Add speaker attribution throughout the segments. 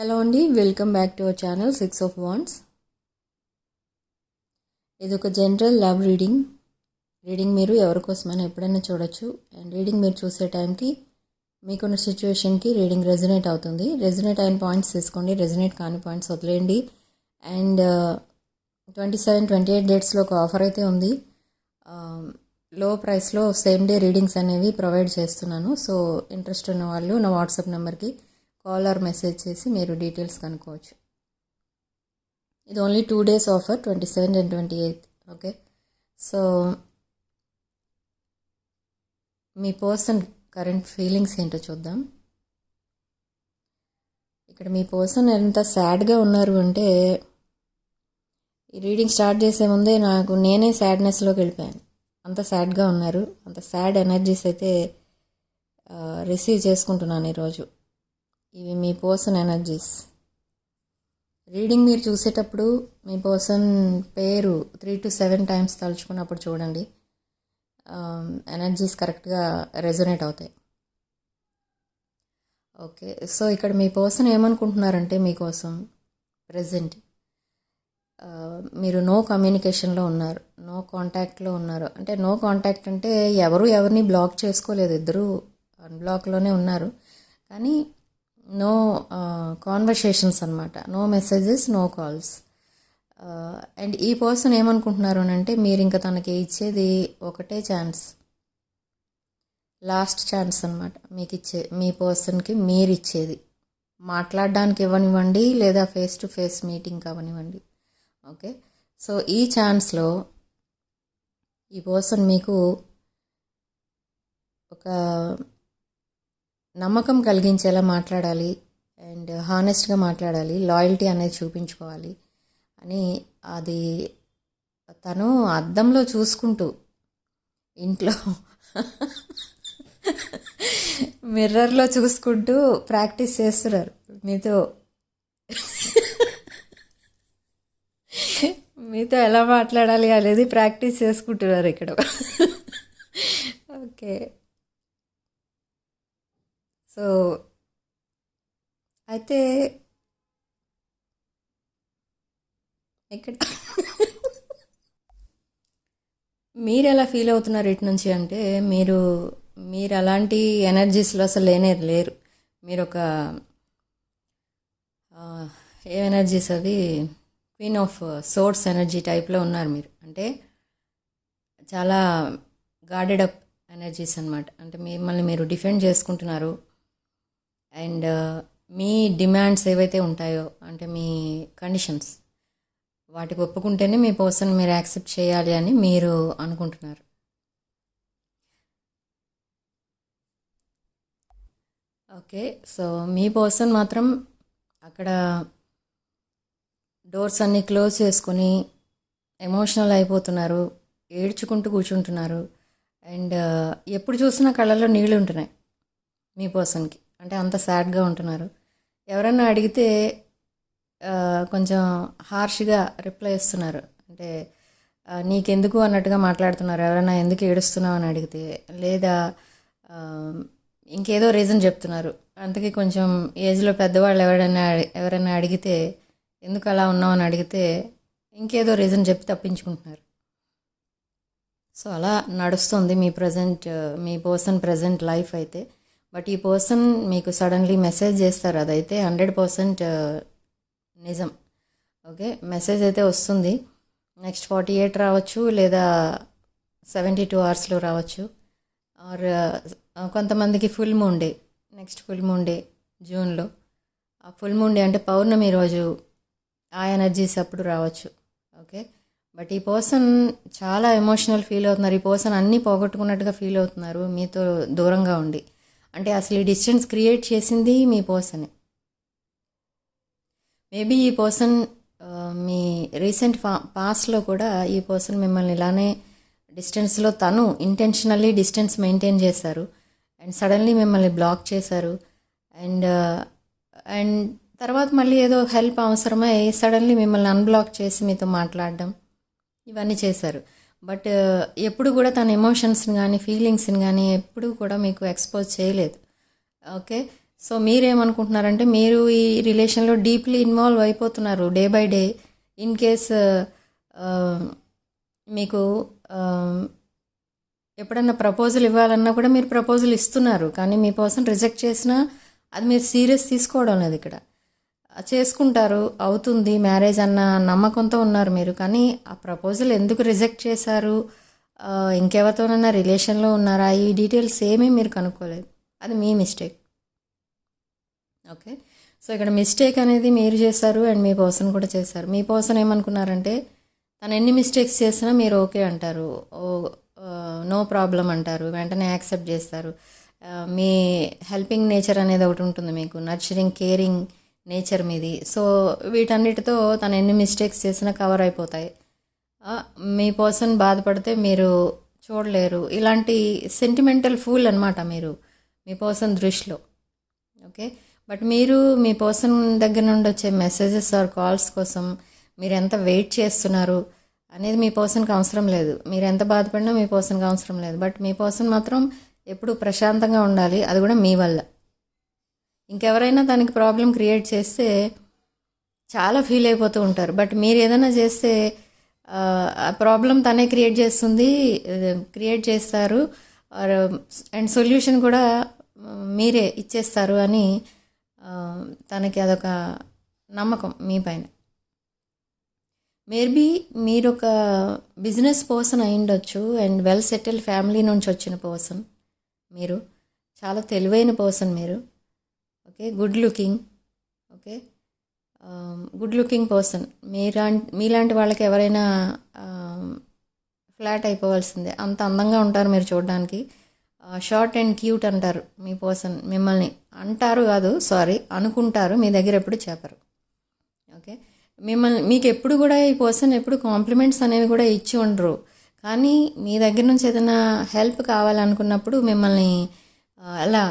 Speaker 1: Hello అండి welcome back to our channel six of wands. ఇది ఒక జనరల్ లవ్ రీడింగ్. రీడింగ్ మీరు ఎవరి కోసమైనా ఎప్పుడైనా చూడొచ్చు. అండ్ రీడింగ్ మీరు చూసే టైంకి మీకున్న సిచ్యువేషన్కి రీడింగ్ రెజనేట్ అవుతుంది. రెజనేట్ అయిన పాయింట్స్ తీసుకోండి రెజనేట్ కాని పాయింట్స్ వదిలేయండి. And uh, twenty seven twenty eight డేట్స్లో ఒక ఆఫర్ అయితే ఉంది. Um, లో ప్రైస్లో సేమ్ డే రీడింగ్స్ అనేవి ప్రొవైడ్ చేస్తున్నాను. సో ఇంట్రెస్ట్ ఉన్న వాళ్ళు నా వాట్సాప్ నెంబర్కి కాల్ ఆర్ మెసేజ్ చేసి మీరు డీటెయిల్స్ కనుక్కోవచ్చు. ఇది only two days offer twenty seventh and twenty eighth okay? So me person current feelings ఏంటో చూద్దాం. ఇక్కడ మీ పర్సన్ ఎంత సాడ్గా ఉన్నారు అంటే ఈ రీడింగ్ స్టార్ట్ చేసే ముందే నాకు నేనే సాడ్నెస్లోకి వెళ్ళిపోయాను. అంత సాడ్గా ఉన్నారు అంత సాడ్ ఎనర్జీస్ అయితే రిసీవ్ చేసుకుంటున్నాను ఈరోజు. ఇవి మీ పర్సన్ ఎనర్జీస్. రీడింగ్ మీరు చూసేటప్పుడు మీ పర్సన్ పేరు త్రీ టు సెవెన్ టైమ్స్ తలుచుకున్నప్పుడు చూడండి. ఎనర్జీస్ కరెక్ట్గా రెజొనేట్ అవుతాయి. ఓకే సో ఇక్కడ మీ పర్సన్ ఏమనుకుంటున్నారంటే మీకోసం ప్రజెంట్. మీరు నో కమ్యూనికేషన్లో ఉన్నారు నో కాంటాక్ట్లో ఉన్నారు. అంటే నో కాంటాక్ట్ అంటే ఎవరు ఎవరిని బ్లాక్ చేసుకోలేదు ఇద్దరు అన్బ్లాక్లోనే ఉన్నారు. కానీ నో కాన్వర్సేషన్స్ అనమాట no messages no calls and ఈ పర్సన్ ఏమనుకుంటున్నారు అని అంటే మీరు ఇంకా తనకి ఇచ్చేది ఒకటే ఛాన్స్ లాస్ట్ ఛాన్స్ అనమాట మీకు ఇచ్చే మీ పర్సన్కి మీరు ఇచ్చేది. మాట్లాడడానికి ఇవ్వనివ్వండి లేదా ఫేస్ టు ఫేస్ మీటింగ్ అవనివ్వండి ఓకే సో ఈ ఛాన్స్లో ఈ పర్సన్ మీకు ఒక నమ్మకం కలిగించేలా మాట్లాడాలి అండ్ హానెస్ట్గా మాట్లాడాలి. లాయల్టీ అనేది చూపించుకోవాలి అని అది తను అద్దంలో చూసుకుంటూ ఇంట్లో మిర్రర్లో చూసుకుంటూ ప్రాక్టీస్ చేస్తున్నారు. మీతో మీతో ఎలా మాట్లాడాలి అనేది ప్రాక్టీస్ చేసుకుంటున్నారు ఇక్కడ. ఓకే. సో అయితే ఇక్కడ మీరు ఎలా ఫీల్ అవుతున్నారు ఇటు నుంచి అంటే మీరు మీరు అలాంటి ఎనర్జీస్లో అసలు లేనే లేరు. మీరు ఒక ఏ ఎనర్జీస్ అది క్వీన్ ఆఫ్ సోర్స్ ఎనర్జీ టైప్లో ఉన్నారు మీరు. అంటే చాలా గార్డెడ్ అప్ ఎనర్జీస్ అనమాట అంటే మిమ్మల్ని మీరు డిఫెండ్ చేసుకుంటున్నారు. అండ్ uh, మీ డిమాండ్స్ ఏవైతే ఉంటాయో అంటే మీ కండిషన్స్ వాటికి ఒప్పుకుంటేనే మీ పర్సన్ మీరు యాక్సెప్ట్ చేయాలి అని మీరు అనుకుంటున్నారు. ఓకే సో మీ పర్సన్ మాత్రం అక్కడ డోర్స్ అన్నీ క్లోజ్ చేసుకొని ఎమోషనల్ అయిపోతున్నారు ఏడ్చుకుంటూ కూర్చుంటున్నారు అండ్ uh, ఎప్పుడు చూసినా కళ్ళల్లో నీళ్ళు ఉంటున్నాయి మీ పర్సన్కి. అంటే అంత సాడ్గా ఉంటున్నారు. ఎవరైనా అడిగితే కొంచెం హార్ష్గా రిప్లై ఇస్తున్నారు. అంటే నీకెందుకు అన్నట్టుగా మాట్లాడుతున్నారు. ఎవరైనా ఎందుకు ఏడుస్తున్నావు అని అడిగితే లేదా ఇంకేదో రీజన్ చెప్తున్నారు. అందుకే కొంచెం ఏజ్లో పెద్దవాళ్ళు ఎవరైనా ఎవరైనా అడిగితే ఎందుకు అలా ఉన్నావు అని అడిగితే ఇంకేదో రీజన్ చెప్పి తప్పించుకుంటున్నారు. సో అలా నడుస్తుంది మీ ప్రజెంట్ మీ పర్సన్ ప్రజెంట్ లైఫ్ అయితే. బట్ ఈ పర్సన్ మీకు సడన్లీ మెసేజ్ చేస్తారు అదైతే హండ్రెడ్ పర్సెంట్ నిజం. ఓకే? మెసేజ్ అయితే వస్తుంది. నెక్స్ట్ ఫార్టీ ఎయిట్ రావచ్చు లేదా సెవెంటీ టూ అవర్స్లో రావచ్చు. ఆర్ కొంతమందికి full moon day next full moon day జూన్లో. ఆ ఫుల్ మూన్ డే అంటే పౌర్ణమి రోజు ఆ ఎనర్జీస్ అప్పుడు రావచ్చు. ఓకే? బట్ ఈ పర్సన్ చాలా ఎమోషనల్ ఫీల్ అవుతున్నారు. ఈ పర్సన్ అన్నీ పోగొట్టుకున్నట్టుగా ఫీల్ అవుతున్నారు. మీతో దూరంగా ఉండి. అంటే అసలు ఈ డిస్టెన్స్ క్రియేట్ చేసింది మీ పర్సనే. మేబీ ఈ పర్సన్ మీ రీసెంట్ పా పాస్ట్లో కూడా ఈ పర్సన్ మిమ్మల్ని ఇలానే డిస్టెన్స్లో తను ఇంటెన్షనల్లీ డిస్టెన్స్ మెయింటైన్ చేశారు. అండ్ సడన్లీ మిమ్మల్ని బ్లాక్ చేశారు. అండ్ అండ్ తర్వాత మళ్ళీ ఏదో హెల్ప్ అవసరమై సడన్లీ మిమ్మల్ని అన్బ్లాక్ చేసి మీతో మాట్లాడడం ఇవన్నీ చేశారు. బట్ ఎప్పుడు కూడా తన ఎమోషన్స్ని కానీ ఫీలింగ్స్ని కానీ ఎప్పుడు కూడా మీకు ఎక్స్పోజ్ చేయలేదు. ఓకే? సో మీరేమనుకుంటున్నారంటే మీరు ఈ రిలేషన్లో డీప్లీ ఇన్వాల్వ్ అయిపోతున్నారు day by day. In case మీకు ఎప్పుడన్నా ప్రపోజల్ ఇవ్వాలన్నా కూడా మీరు ప్రపోజల్ ఇస్తున్నారు. కానీ మీ పర్సన్ రిజెక్ట్ చేసినా అది మీరు సీరియస్ తీసుకోవడం లేదు ఇక్కడ. చేసుకుంటారు అవుతుంది మ్యారేజ్ అన్న నమ్మకంతో ఉన్నారు మీరు. కానీ ఆ ప్రపోజల్ ఎందుకు రిజెక్ట్ చేశారు? ఇంకెవరితోనైనా రిలేషన్లో ఉన్నారా? ఈ డీటెయిల్స్ ఏమీ మీరు కనుక్కోలేదు. అది మీ మిస్టేక్. ఓకే. సో ఇక్కడ మిస్టేక్ అనేది మీరు చేశారు అండ్ మీ పర్సన్ కూడా చేశారు. మీ పర్సన్ ఏమనుకున్నారంటే తను ఎన్ని మిస్టేక్స్ చేసినా మీరు ఓకే అంటారు. ఓ నో ప్రాబ్లం అంటారు. వెంటనే యాక్సెప్ట్ చేస్తారు. మీ హెల్పింగ్ నేచర్ అనేది ఒకటి ఉంటుంది మీకు. నర్చరింగ్ కేరింగ్ నేచర్ మీది. సో వీటన్నిటితో తను ఎన్ని మిస్టేక్స్ చేసినా కవర్ అయిపోతాయి. మీ పర్సన్ బాధపడితే మీరు చూడలేరు. ఇలాంటి సెంటిమెంటల్ ఫూల్ అనమాట మీరు మీ పర్సన్ దృష్టిలో. ఓకే? బట్ మీరు మీ పర్సన్ దగ్గర నుండి వచ్చే మెసేజెస్ ఆర్ కాల్స్ కోసం మీరు ఎంత వెయిట్ చేస్తున్నారు అనేది మీ పర్సన్కి అవసరం లేదు. మీరు ఎంత బాధపడినా మీ పర్సన్కి అవసరం లేదు. బట్ మీ పర్సన్ మాత్రం ఎప్పుడు ప్రశాంతంగా ఉండాలి. అది కూడా మీ వల్ల. ఇంకెవరైనా దానికి ప్రాబ్లం క్రియేట్ చేస్తే చాలా ఫీల్ అయిపోతూ ఉంటారు. బట్ మీరు ఏదైనా చేస్తే ఆ ప్రాబ్లం తనే క్రియేట్ చేస్తుంది క్రియేట్ చేస్తారు. అండ్ సొల్యూషన్ కూడా మీరే ఇచ్చేస్తారు అని తనకి అదొక నమ్మకం మీ పైన. మేబీ మీరు ఒక బిజినెస్ పర్సన్ అయ్యుండొచ్చు అండ్ వెల్ సెటిల్ ఫ్యామిలీ నుంచి వచ్చిన పర్సన్ మీరు. చాలా తెలివైన పర్సన్ మీరు. Okay? Good looking okay? Good looking person మీలా మీలాంటి వాళ్ళకి ఎవరైనా um, ఫ్లాట్ అయిపోవాల్సిందే. అంత అందంగా ఉంటారు మీరు చూడడానికి. షార్ట్ అండ్ క్యూట్ అంటారు మీ పర్సన్ మిమ్మల్ని. అంటారు కాదు సారీ అనుకుంటారు మీ దగ్గర ఎప్పుడు చెప్పరు. ఓకే? మిమ్మల్ని మీకు ఎప్పుడు కూడా ఈ పర్సన్ ఎప్పుడు కాంప్లిమెంట్స్ అనేవి కూడా ఇచ్చి ఉండరు. కానీ మీ దగ్గర నుంచి ఏదైనా హెల్ప్ కావాలనుకున్నప్పుడు మిమ్మల్ని అలా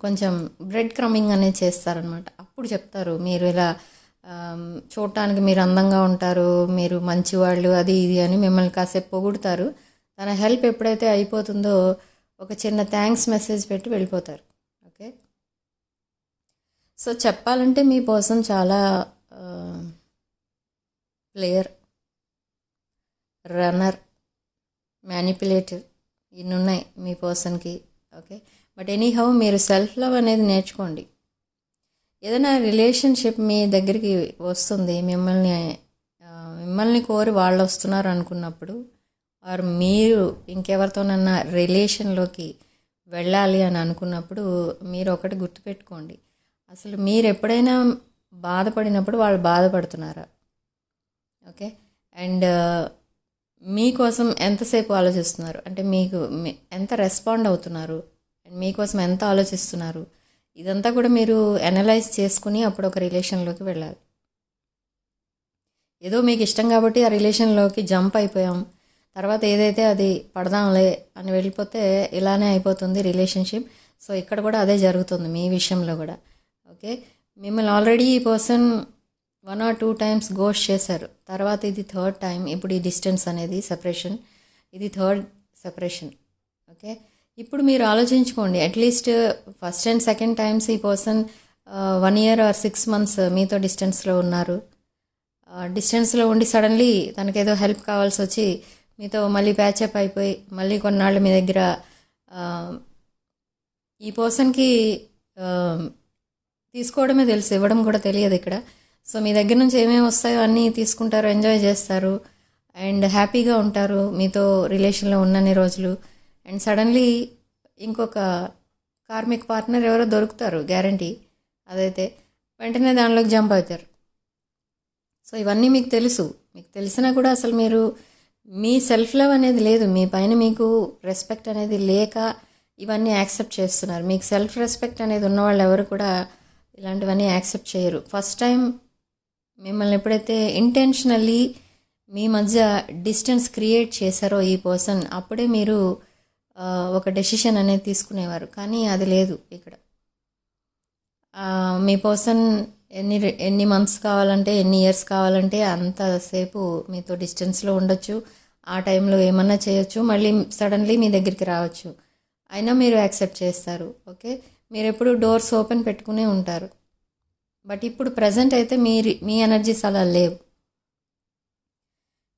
Speaker 1: కొంచెం బ్రెడ్ క్రమింగ్ అనేది చేస్తారనమాట అప్పుడు చెప్తారు మీరు ఇలా చూడటానికి మీరు అందంగా ఉంటారు మీరు మంచివాళ్ళు అది ఇది అని మిమ్మల్ని కాసేపు పొగుడుతారు. తన హెల్ప్ ఎప్పుడైతే అయిపోతుందో ఒక చిన్న థ్యాంక్స్ మెసేజ్ పెట్టి వెళ్ళిపోతారు. ఓకే సో చెప్పాలంటే మీ కోసం చాలా ప్లేయర్ రన్నర్ మ్యానిపులేటర్ ఇన్ని ఉన్నాయి మీ పర్సన్కి ఓకే బట్ ఎనీహౌ మీరు సెల్ఫ్ లవ్ అనేది నేర్చుకోండి. ఏదైనా రిలేషన్షిప్ మీ దగ్గరికి వస్తుంది మిమ్మల్ని మిమ్మల్ని కోరి వాళ్ళు వస్తున్నారు అనుకున్నప్పుడు ఆర్ మీరు ఇంకెవరితోనన్నా రిలేషన్లోకి వెళ్ళాలి అని అనుకున్నప్పుడు మీరు ఒకటి గుర్తుపెట్టుకోండి. అసలు మీరు ఎప్పుడైనా బాధపడినప్పుడు వాళ్ళు బాధపడుతున్నారా? ఓకే అండ్ మీకోసం ఎంతసేపు ఆలోచిస్తున్నారు? అంటే మీకు ఎంత రెస్పాండ్ అవుతున్నారు? మీకోసం ఎంత ఆలోచిస్తున్నారు? ఇదంతా కూడా మీరు అనలైజ్ చేసుకుని అప్పుడు ఒక రిలేషన్లోకి వెళ్ళాలి. ఏదో మీకు ఇష్టం కాబట్టి ఆ రిలేషన్లోకి జంప్ అయిపోయాం. తర్వాత ఏదైతే అది పడదాంలే అని వెళ్ళిపోతే ఇలానే అయిపోతుంది రిలేషన్షిప్ సో ఇక్కడ కూడా అదే జరుగుతుంది మీ విషయంలో కూడా. ఓకే మిమ్మల్ని ఆల్రెడీ ఈ person one or two times గోష్ చేశారు. తర్వాత ఇది థర్డ్ టైం ఇప్పుడు ఈ డిస్టెన్స్ అనేది సెపరేషన్ ఇది థర్డ్ సెపరేషన్ ఓకే ఇప్పుడు మీరు ఆలోచించుకోండి. At least first and second times ఈ person one year or six months మీతో డిస్టెన్స్లో ఉన్నారు. Uh, డిస్టెన్స్లో ఉండి సడన్లీ తనకేదో హెల్ప్ కావాల్సి వచ్చి మీతో మళ్ళీ ప్యాచప్ అయిపోయి మళ్ళీ కొన్నాళ్ళు మీ దగ్గర uh, ఈ పర్సన్కి uh, తీసుకోవడమే తెలుసు. ఇవ్వడం కూడా తెలియదు ఇక్కడ. సో మీ దగ్గర నుంచి ఏమేమి వస్తాయో అన్నీ తీసుకుంటారు ఎంజాయ్ చేస్తారు. అండ్ హ్యాపీగా ఉంటారు మీతో రిలేషన్లో ఉన్నన్ని రోజులు. అండ్ సడన్లీ ఇంకొక కార్మిక్ పార్ట్నర్ ఎవరో దొరుకుతారు గ్యారంటీ అదైతే వెంటనే దానిలోకి జంప్ అవుతారు. సో ఇవన్నీ మీకు తెలుసు. మీకు తెలిసినా కూడా అసలు మీరు మీ సెల్ఫ్ లవ్ అనేది లేదు. మీ పైన మీకు రెస్పెక్ట్ అనేది లేక ఇవన్నీ యాక్సెప్ట్ చేస్తున్నారు. మీకు సెల్ఫ్ రెస్పెక్ట్ అనేది ఉన్న వాళ్ళు ఎవరు కూడా ఇలాంటివన్నీ యాక్సెప్ట్ చేయరు. ఫస్ట్ టైం మిమ్మల్ని ఎప్పుడైతే ఇంటెన్షనల్లీ మీ మధ్య డిస్టెన్స్ క్రియేట్ చేశారో ఈ పర్సన్ అప్పుడే మీరు ఒక డెసిషన్ అనేది తీసుకునేవారు. కానీ అది లేదు ఇక్కడ. మీ పర్సన్ ఎన్ని ఎన్ని మంత్స్ కావాలంటే ఎన్ని ఇయర్స్ కావాలంటే అంతసేపు మీతో డిస్టెన్స్లో ఉండొచ్చు. ఆ టైంలో ఏమన్నా చేయొచ్చు. మళ్ళీ సడన్లీ మీ దగ్గరికి రావచ్చు. అయినా మీరు యాక్సెప్ట్ చేస్తారు. ఓకే? మీరు ఎప్పుడు డోర్స్ ఓపెన్ పెట్టుకునే ఉంటారు. బట్ ఇప్పుడు ప్రజెంట్ అయితే మీ మీ ఎనర్జీస్ అలా లేవు.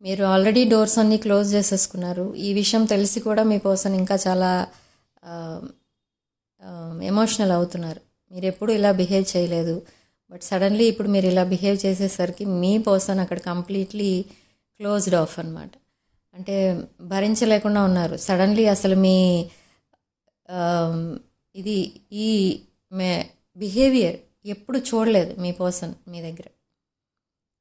Speaker 1: మీరు ఆల్రెడీ డోర్స్ అన్నీ క్లోజ్ చేసేసుకున్నారు. ఈ విషయం తెలిసి కూడా మీ పర్సన్ ఇంకా చాలా ఎమోషనల్ అవుతున్నారు. మీరు ఎప్పుడు ఇలా బిహేవ్ చేయలేదు. బట్ సడన్లీ ఇప్పుడు మీరు ఇలా బిహేవ్ చేసేసరికి మీ పర్సన్ అక్కడ కంప్లీట్లీ క్లోజ్డ్ ఆఫ్ అనమాట అంటే భరించలేకుండా ఉన్నారు. సడన్లీ అసలు మీ ఇది ఈ మే బిహేవియర్ ఎప్పుడు చూడలేదు మీ పర్సన్ మీ దగ్గర.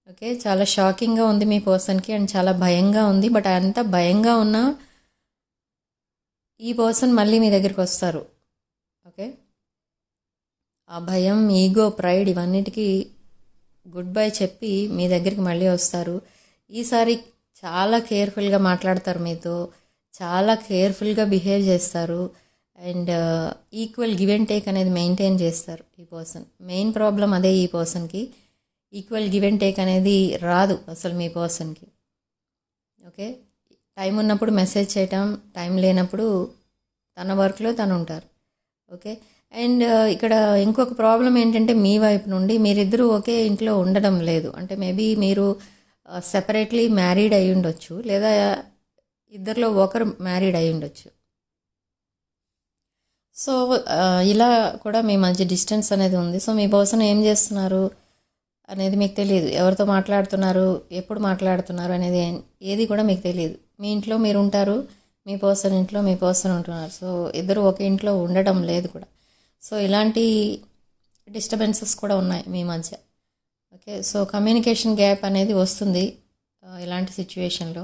Speaker 1: ఓకే చాలా షాకింగ్గా ఉంది మీ పర్సన్కి అండ్ చాలా భయంగా ఉంది బట్ అంత భయంగా ఉన్నా ఈ పర్సన్ మళ్ళీ మీ దగ్గరికి వస్తారు. ఓకే? ఆ భయం ఈగో ప్రైడ్ ఇవన్నిటికీ గుడ్ బై చెప్పి మీ దగ్గరికి మళ్ళీ వస్తారు. ఈసారి చాలా కేర్ఫుల్గా మాట్లాడతారు మీతో చాలా కేర్ఫుల్గా బిహేవ్ చేస్తారు and equal give and take అనేది మెయింటైన్ చేస్తారు ఈ పర్సన్. మెయిన్ ప్రాబ్లం అదే ఈ పర్సన్కి. ఈక్వల్ గివ్ అండ్ టేక్ అనేది రాదు అసలు మీ పర్సన్కి. ఓకే? టైం ఉన్నప్పుడు మెసేజ్ చేయటం టైం లేనప్పుడు తన వర్క్లో తను ఉంటారు. ఓకే? అండ్ ఇక్కడ ఇంకొక ప్రాబ్లం ఏంటంటే మీ వైపు నుండి మీరిద్దరూ ఒకే ఇంట్లో ఉండడం లేదు. అంటే మేబీ మీరు సెపరేట్లీ మ్యారీడ్ అయి ఉండొచ్చు లేదా ఇద్దరిలో ఒకరు మ్యారీడ్ అయి ఉండొచ్చు. సో ఇలా కూడా మీ మధ్య డిస్టెన్స్ అనేది ఉంది. సో మీ పర్సన్ ఏం చేస్తున్నారు? అనేది మీకు తెలియదు ఎవరితో మాట్లాడుతున్నారు ఎప్పుడు మాట్లాడుతున్నారు అనేది ఏది కూడా మీకు తెలియదు మీ ఇంట్లో మీరు ఉంటారు మీ పర్సన్ ఇంట్లో మీ పర్సన్ ఉంటున్నారు. సో ఇద్దరు ఒక ఇంట్లో ఉండటం లేదు కూడా. సో ఇలాంటి డిస్టర్బెన్సెస్ కూడా ఉన్నాయి మీ మధ్య. ఓకే? సో కమ్యూనికేషన్ గ్యాప్ అనేది వస్తుంది ఇలాంటి సిచ్యువేషన్లో.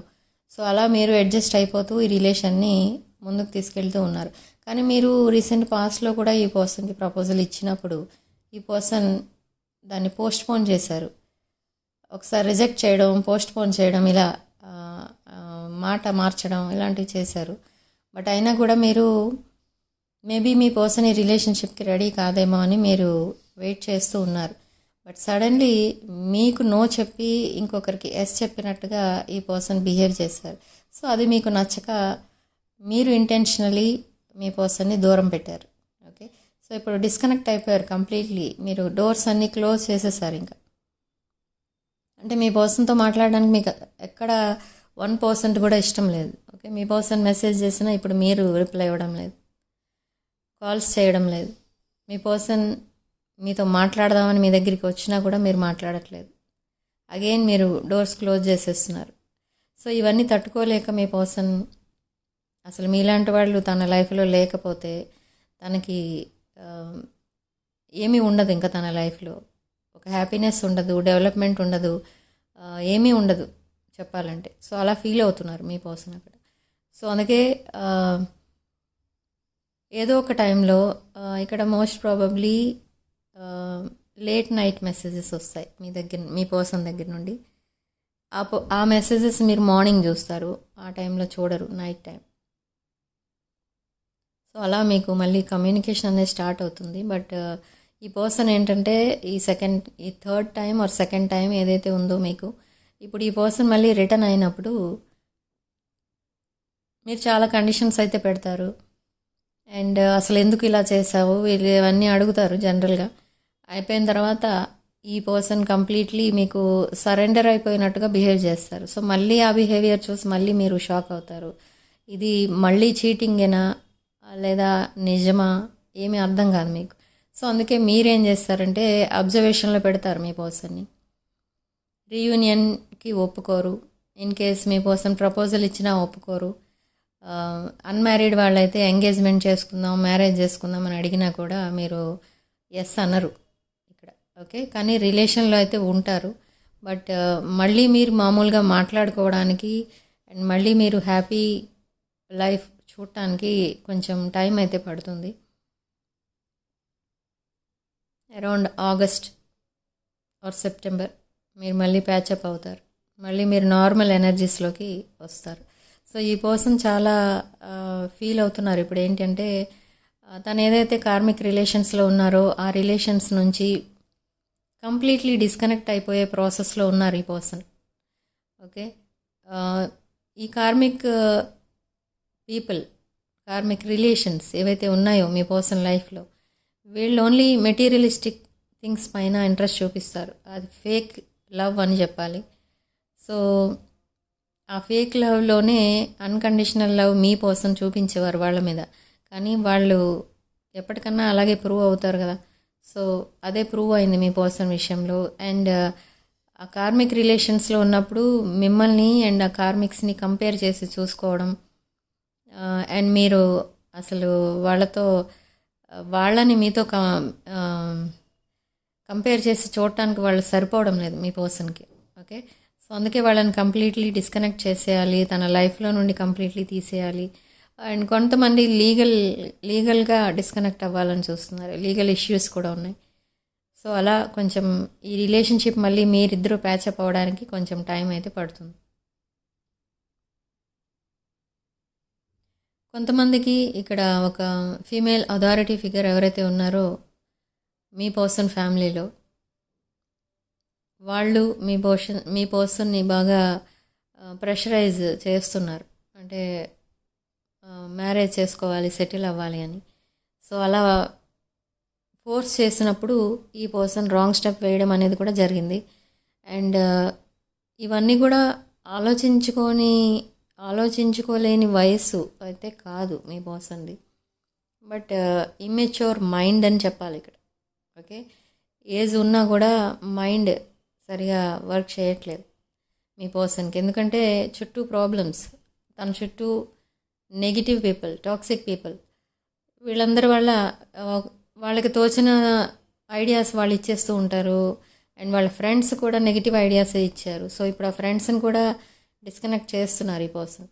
Speaker 1: సో అలా మీరు అడ్జస్ట్ అయిపోతూ ఈ రిలేషన్ని ముందుకు తీసుకెళ్తూ ఉన్నారు. కానీ మీరు రీసెంట్ పాస్ట్లో కూడా ఈ పర్సన్కి ప్రపోజల్ ఇచ్చినప్పుడు ఈ పర్సన్ దాన్ని పోస్ట్పోన్ చేశారు. ఒకసారి రిజెక్ట్ చేయడం పోస్ట్పోన్ చేయడం ఇలా మాట మార్చడం ఇలాంటివి చేశారు. బట్ అయినా కూడా మీరు మేబీ మీ పర్సన్ ఈ రిలేషన్షిప్కి రెడీ కాదేమో అని మీరు వెయిట్ చేస్తూ ఉన్నారు. బట్ సడన్లీ మీకు నో చెప్పి ఇంకొకరికి ఎస్ చెప్పినట్టుగా ఈ పర్సన్ బిహేవ్ చేశారు. సో అది మీకు నచ్చక మీరు ఇంటెన్షనలీ మీ పర్సన్ని దూరం పెట్టారు. సో ఇప్పుడు డిస్కనెక్ట్ అయిపోయారు కంప్లీట్లీ మీరు డోర్స్ అన్నీ క్లోజ్ చేసేసారు ఇంకా. అంటే మీ పర్సన్తో మాట్లాడడానికి మీకు ఎక్కడ వన్ పర్సెంట్ కూడా ఇష్టం లేదు. ఓకే మీ పర్సన్ మెసేజ్ చేసినా ఇప్పుడు మీరు రిప్లై ఇవ్వడం లేదు. కాల్స్ చేయడం లేదు. మీ పర్సన్ మీతో మాట్లాడదామని మీ దగ్గరికి వచ్చినా కూడా మీరు మాట్లాడట్లేదు. అగైన్ మీరు డోర్స్ క్లోజ్ చేసేస్తున్నారు. సో ఇవన్నీ తట్టుకోలేక మీ పర్సన్ అసలు మీలాంటి వాళ్ళు తన లైఫ్లో లేకపోతే తనకి Um, ఏమీ ఉండదు ఇంకా తన లైఫ్లో. ఒక హ్యాపీనెస్ ఉండదు డెవలప్మెంట్ ఉండదు uh, ఏమీ ఉండదు చెప్పాలంటే. సో అలా ఫీల్ అవుతున్నారు మీ పర్సన్ అక్కడ. సో అందుకే uh, ఏదో ఒక టైంలో uh, ఇక్కడ most probably late night messages వస్తాయి మీ దగ్గర మీ పర్సన్ దగ్గర నుండి. ఆ ఆ మెసేజెస్ మీరు మార్నింగ్ చూస్తారు ఆ టైంలో చూడరు నైట్ టైం సో అలా మీకు మళ్ళీ కమ్యూనికేషన్ అనేది స్టార్ట్ అవుతుంది. బట్ uh, ఈ పర్సన్ ఏంటంటే ఈ సెకండ్ ఈ third time or second time ఏదైతే ఉందో మీకు ఇప్పుడు ఈ పర్సన్ మళ్ళీ రిటర్న్ అయినప్పుడు మీరు చాలా కండిషన్స్ అయితే పెడతారు. అండ్ uh, అసలు ఎందుకు ఇలా చేసావు వీళ్ళు ఇవన్నీ అడుగుతారు జనరల్గా అయిపోయిన తర్వాత ఈ పర్సన్ కంప్లీట్లీ మీకు సరెండర్ అయిపోయినట్టుగా బిహేవ్ చేస్తారు. సో మళ్ళీ ఆ బిహేవియర్ చూసి మళ్ళీ మీరు షాక్ అవుతారు. ఇది మళ్ళీ చీటింగేనా లేదా నిజమా? ఏమీ అర్థం కాదు మీకు. సో అందుకే మీరేం చేస్తారంటే అబ్జర్వేషన్లో పెడతారు మీ పర్సన్ని. రీయూనియన్కి ఒప్పుకోరు. ఇన్ కేస్ మీ పర్సన్ ప్రపోజల్ ఇచ్చినా ఒప్పుకోరు. అన్మ్యారీడ్ వాళ్ళైతే ఎంగేజ్మెంట్ చేసుకుందాం మ్యారేజ్ చేసుకుందాం అని అడిగినా కూడా మీరు ఎస్ అనరు ఇక్కడ. ఓకే? కానీ రిలేషన్లో అయితే ఉంటారు. బట్ మళ్ళీ మీరు మామూలుగా మాట్లాడుకోవడానికి అండ్ మళ్ళీ మీరు హ్యాపీ లైఫ్ చూడటానికి కొంచెం టైం అయితే పడుతుంది. అరౌండ్ ఆగస్ట్ ఆర్ సెప్టెంబర్ మీరు మళ్ళీ ప్యాచప్ అవుతారు. మళ్ళీ మీరు నార్మల్ ఎనర్జీస్లోకి వస్తారు. సో ఈ పర్సన్ చాలా ఫీల్ అవుతున్నారు. ఇప్పుడు ఏంటంటే తను ఏదైతే కార్మిక్ రిలేషన్స్లో ఉన్నారో ఆ రిలేషన్స్ నుంచి కంప్లీట్లీ డిస్కనెక్ట్ అయిపోయే ప్రాసెస్లో ఉన్నారు ఈ పర్సన్. ఓకే? ఈ కార్మిక్ పీపుల్ కార్మిక్ రిలేషన్స్ ఏవైతే ఉన్నాయో మీ పర్సనల్ లైఫ్లో వీళ్ళు ఓన్లీ మెటీరియలిస్టిక్ థింగ్స్ పైన ఇంట్రెస్ట్ చూపిస్తారు. అది ఫేక్ లవ్ అని చెప్పాలి. సో ఆ ఫేక్ లవ్లోనే అన్కండిషనల్ లవ్ మీ కోసం చూపించేవారు వాళ్ళ మీద. కానీ వాళ్ళు ఎప్పటికన్నా అలాగే ప్రూవ్ అవుతారు కదా. సో అదే ప్రూవ్ అయింది మీ పర్సన్ విషయంలో. అండ్ ఆ కార్మిక్ రిలేషన్స్లో ఉన్నప్పుడు మిమ్మల్ని అండ్ ఆ కార్మిక్స్ని కంపేర్ చేసి చూసుకోవడం అండ్ మీరు అసలు వాళ్ళతో వాళ్ళని మీతో కంపేర్ చేసి చూడటానికి వాళ్ళు సరిపోవడం లేదు మీ పర్సన్కి ఓకే? సో అందుకే వాళ్ళని కంప్లీట్లీ డిస్కనెక్ట్ చేసేయాలి తన లైఫ్లో నుండి కంప్లీట్లీ తీసేయాలి. అండ్ కొంతమంది లీగల్ లీగల్గా డిస్కనెక్ట్ అవ్వాలని చూస్తున్నారు. లీగల్ ఇష్యూస్ కూడా ఉన్నాయి. సో అలా కొంచెం ఈ రిలేషన్షిప్ మళ్ళీ మీరిద్దరూ ప్యాచ్ అప్ అవ్వడానికి కొంచెం టైం అయితే పడుతుంది. కొంతమందికి ఇక్కడ ఒక ఫీమేల్ అథారిటీ ఫిగర్ ఎవరైతే ఉన్నారో మీ పర్సన్ ఫ్యామిలీలో వాళ్ళు మీ పోర్షన్ మీ పర్సన్ని బాగా ప్రెషరైజ్ చేస్తున్నారు. అంటే మ్యారేజ్ చేసుకోవాలి సెటిల్ అవ్వాలి అని. సో అలా ఫోర్స్ చేసినప్పుడు ఈ పర్సన్ రాంగ్ స్టెప్ వేయడం అనేది కూడా జరిగింది. అండ్ ఇవన్నీ కూడా ఆలోచించుకొని ఆలోచించుకోలేని వయస్సు అయితే కాదు మీ పర్సన్ది బట్ ఇమ్మెచ్యూర్ మైండ్ అని చెప్పాలి ఇక్కడ. ఓకే ఏజ్ ఉన్నా కూడా మైండ్ సరిగా వర్క్ చేయట్లేదు మీ పర్సన్కి ఎందుకంటే చుట్టూ ప్రాబ్లమ్స్ తన చుట్టూ నెగిటివ్ పీపుల్ టాక్సిక్ పీపుల్ వీళ్ళందరి వల్ల uh, వాళ్ళకి తోచిన ఐడియాస్ వాళ్ళు ఇచ్చేస్తూ ఉంటారు. అండ్ వాళ్ళ ఫ్రెండ్స్ కూడా నెగిటివ్ ఐడియాస్ ఇచ్చారు. సో ఇప్పుడు ఆ ఫ్రెండ్స్ని కూడా డిస్కనెక్ట్ చేస్తున్నారు ఈ పర్సన్.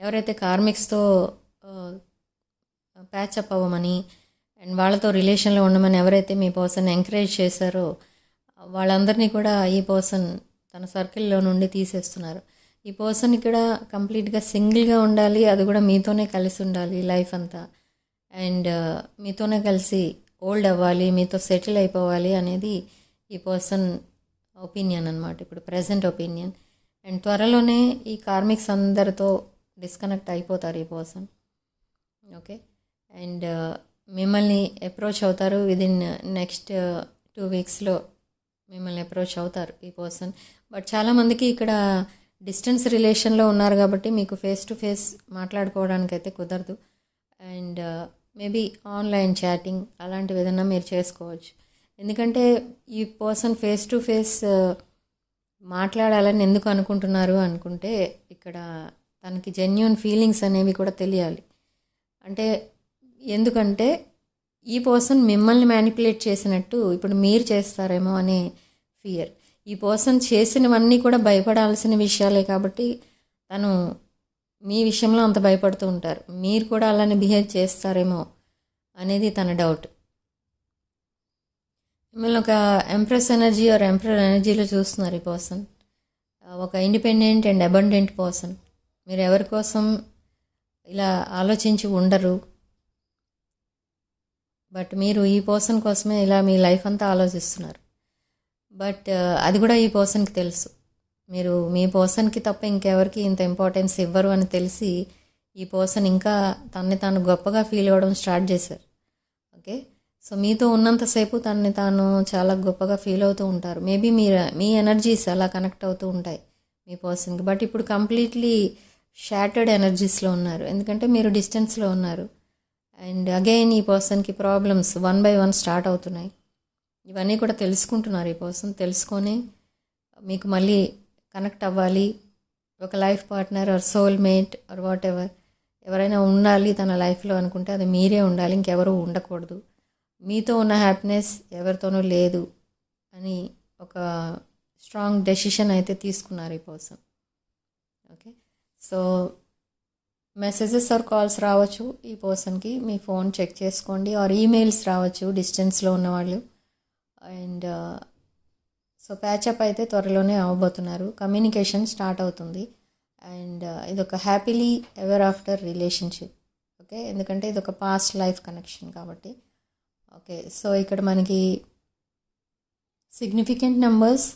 Speaker 1: ఎవరైతే కార్మిక్స్తో ప్యాచప్ అవ్వమని అండ్ వాళ్ళతో రిలేషన్లో ఉండమని ఎవరైతే మీ పర్సన్ ఎంకరేజ్ చేశారో వాళ్ళందరినీ కూడా ఈ పర్సన్ తన సర్కిల్లో నుండి తీసేస్తున్నారు. ఈ పర్సన్ ఇక్కడ కంప్లీట్గా సింగిల్గా ఉండాలి అది కూడా మీతోనే కలిసి ఉండాలి లైఫ్ అంతా. అండ్ మీతోనే కలిసి ఓల్డ్ అవ్వాలి మీతో సెటిల్ అయిపోవాలి అనేది ఈ పర్సన్ ఒపీనియన్ అనమాట ఇప్పుడు ప్రజెంట్ ఒపీనియన్. అండ్ త్వరలోనే ఈ కార్మిక్స్ అందరితో డిస్కనెక్ట్ అయిపోతారు ఈ పర్సన్. ఓకే? అండ్ మిమ్మల్ని అప్రోచ్ అవుతారు విదిన్ నెక్స్ట్ టూ వీక్స్లో మిమ్మల్ని అప్రోచ్ అవుతారు ఈ పర్సన్. బట్ చాలామందికి ఇక్కడ డిస్టెన్స్ రిలేషన్లో ఉన్నారు కాబట్టి మీకు ఫేస్ టు ఫేస్ మాట్లాడుకోవడానికి అయితే కుదరదు. అండ్ మేబీ ఆన్లైన్ చాటింగ్ అలాంటివి ఏదైనా మీరు చేసుకోవచ్చు. ఎందుకంటే ఈ పర్సన్ ఫేస్ టు ఫేస్ మాట్లాడాలని ఎందుకు అనుకుంటున్నారు అనుకుంటే ఇక్కడ తనకి జెన్యున్ ఫీలింగ్స్ అనేవి కూడా తెలియాలి. అంటే ఎందుకంటే ఈ పర్సన్ మిమ్మల్ని మ్యానిపులేట్ చేసినట్టు ఇప్పుడు మీరు చేస్తారేమో అనే ఫియర్ ఈ పర్సన్ చేసినవన్నీ కూడా భయపడాల్సిన విషయాలే కాబట్టి తను మీ విషయంలో అంత భయపడుతూ ఉంటారు. మీరు కూడా అలానే బిహేవ్ చేస్తారేమో అనేది తన డౌట్ మిమ్మల్ని ఒక ఎంప్రెస్ ఎనర్జీ ఆర్ ఎంప్రర్ ఎనర్జీలో చూస్తున్నారు ఈ పర్సన్ ఒక ఇండిపెండెంట్ అండ్ అబండెంట్ పర్సన్ మీరు ఎవరి కోసం ఇలా ఆలోచించి ఉండరు. బట్ మీరు ఈ పర్సన్ కోసమే ఇలా మీ లైఫ్ అంతా ఆలోచిస్తున్నారు. బట్ అది కూడా ఈ పర్సన్కి తెలుసు. మీరు మీ పర్సన్కి తప్ప ఇంకెవరికి ఇంత ఇంపార్టెన్స్ ఇవ్వరు అని తెలిసి ఈ పర్సన్ ఇంకా తనని తాను గొప్పగా ఫీల్ అవ్వడం స్టార్ట్ చేశారు. ఓకే సో మీతో ఉన్నంతసేపు తనని తాను చాలా గొప్పగా ఫీల్ అవుతూ ఉంటారు. మేబీ మీరు మీ ఎనర్జీస్ అలా కనెక్ట్ అవుతూ ఉంటాయి మీ పర్సన్కి బట్ ఇప్పుడు కంప్లీట్లీ షాటర్డ్ ఎనర్జీస్లో ఉన్నారు. ఎందుకంటే మీరు డిస్టెన్స్లో ఉన్నారు. అండ్ అగైన్ ఈ పర్సన్కి problems one by one start అవుతున్నాయి. ఇవన్నీ కూడా తెలుసుకుంటున్నారు ఈ పర్సన్ తెలుసుకొని మీకు మళ్ళీ కనెక్ట్ అవ్వాలి. ఒక life partner or soulmate or whatever ఎవరైనా ఉండాలి తన లైఫ్లో అనుకుంటే అది మీరే ఉండాలి. ఇంకెవరూ ఉండకూడదు. మీతో ఉన్న హ్యాపీనెస్ ఎవరితోనూ లేదు అని ఒక స్ట్రాంగ్ డెసిషన్ అయితే తీసుకున్నారు ఈ person. Okay? So messages or calls రావచ్చు. ఈ పర్సన్కి మీ ఫోన్ చెక్ చేసుకోండి. ఆర్ ఈమెయిల్స్ రావచ్చు డిస్టెన్స్లో ఉన్నవాళ్ళు. అండ్ సో ప్యాచప్ అయితే త్వరలోనే అవ్వబోతున్నారు కమ్యూనికేషన్ స్టార్ట్ అవుతుంది. అండ్ ఇది ఒక happily ever after relationship. Okay? ఎందుకంటే ఇది ఒక పాస్ట్ లైఫ్ కనెక్షన్ కాబట్టి. ఓకే సో ఇక్కడ మనకి significant numbers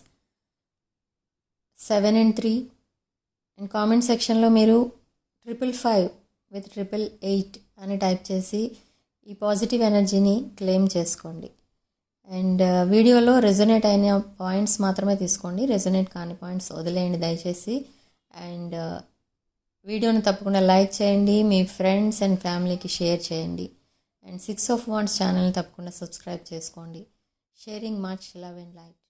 Speaker 1: seven and three and comment సెక్షన్లో మీరు triple five with triple eight అని టైప్ చేసి ఈ పాజిటివ్ ఎనర్జీని క్లెయిమ్ చేసుకోండి. అండ్ uh, వీడియోలో రెజొనేట్ అయిన పాయింట్స్ మాత్రమే తీసుకోండి. రెజొనేట్ కాని పాయింట్స్ వదిలేయండి దయచేసి. అండ్ uh, వీడియోని తప్పకుండా లైక్ చేయండి. మీ ఫ్రెండ్స్ అండ్ ఫ్యామిలీకి షేర్ చేయండి. అండ్ సిక్స్ ఆఫ్ వాన్స్ ఛానల్ని తప్పకుండా సబ్స్క్రైబ్ చేసుకోండి. Sharing much love and like.